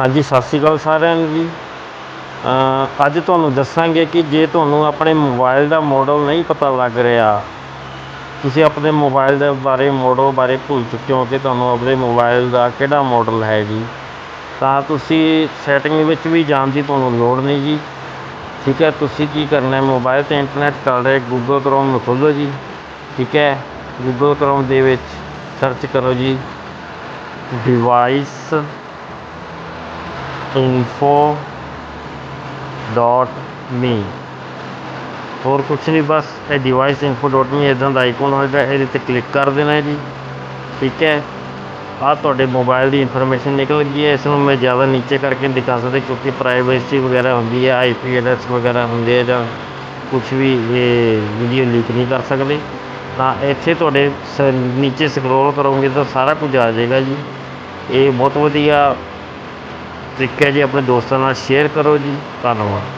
ਹਾਂਜੀ, ਸਤਿ ਸ਼੍ਰੀ ਅਕਾਲ ਸਾਰਿਆਂ ਨੂੰ ਜੀ। ਅੱਜ ਤੁਹਾਨੂੰ ਦੱਸਾਂਗੇ ਕਿ ਜੇ ਤੁਹਾਨੂੰ ਆਪਣੇ ਮੋਬਾਈਲ ਦਾ ਮਾਡਲ ਨਹੀਂ ਪਤਾ ਲੱਗ ਰਿਹਾ, ਤੁਸੀਂ ਆਪਣੇ ਮੋਬਾਈਲ ਦੇ ਬਾਰੇ ਮਾਡਲ ਬਾਰੇ ਭੁੱਲ ਚੁੱਕੇ ਹੋ ਕਿ ਤੁਹਾਨੂੰ ਆਪਣੇ ਮੋਬਾਈਲ ਦਾ ਕਿਹੜਾ ਮਾਡਲ ਹੈ ਜੀ। ਤਾਂ ਤੁਸੀਂ ਸੈਟਿੰਗ ਵਿੱਚ ਵੀ ਜਾਣ ਦੀ ਤੁਹਾਨੂੰ ਲੋੜ ਨਹੀਂ ਜੀ। ਠੀਕ ਹੈ, ਤੁਸੀਂ ਕੀ ਕਰਨਾ ਹੈ ਮੋਬਾਈਲ ਤੇ ਇੰਟਰਨੈਟ ਚੱਲ ਰਿਹਾ ਗੂਗਲ ਕਰੋਮ ਨੂੰ ਖੋਲ੍ਹੋ ਜੀ। ਠੀਕ ਹੈ ਗੂਗਲ ਕਰੋਮ ਦੇ ਵਿੱਚ ਸਰਚ ਕਰੋ ਜੀ। ਡਿਵਾਈਸ ਇਨਫੋ ਡੋਟ ਮੀ ਹੋਰ ਕੁਛ ਨਹੀਂ ਬਸ ਇਹ ਡਿਵਾਈਸ ਇਨਫੋ ਡੋਟ ਮੀ ਇਦਾਂ ਦਾ ਆਈਕਨ ਹੋਏਗਾ, ਇਹਦੇ ਤੇ ਕਲਿੱਕ ਕਰ ਦੇਣਾ ਜੀ। ਠੀਕ ਹੈ? ਆਹ ਤੁਹਾਡੇ ਮੋਬਾਈਲ ਦੀ ਇਨਫੋਰਮੇਸ਼ਨ ਨਿਕਲ ਗਈ ਹੈ ਇਸ ਨੂੰ ਮੈਂ ਜ਼ਿਆਦਾ ਨੀਚੇ ਕਰਕੇ ਦਿਖਾ ਸਕਦਾ, ਕਿਉਂਕਿ ਪ੍ਰਾਈਵੇਸੀ ਵਗੈਰਾ ਹੁੰਦੀ ਹੈ ਆਈਪੀ ਐਡਰੈਸ ਵਗੈਰਾ ਹੁੰਦੇ ਆ ਜਾਂ ਕੁਛ ਵੀ ਇਹ ਵੀਡੀਓ ਲੀਕ ਨਹੀਂ ਕਰ ਸਕਦੇ। ਤਾਂ ਇੱਥੇ ਤੁਹਾਡੇ ਸ, ਨੀਚੇ ਸਕਰੋਲ ਕਰੋਗੇ ਤਾਂ ਸਾਰਾ ਕੁਝ ਆ ਜਾਏਗਾ ਜੀ। ਇਹ ਬਹੁਤ ਵਧੀਆ ਤਰੀਕਾ ਜੀ ਆਪਣੇ ਦੋਸਤਾਂ ਨਾਲ ਸ਼ੇਅਰ ਕਰੋ ਜੀ। ਧੰਨਵਾਦ।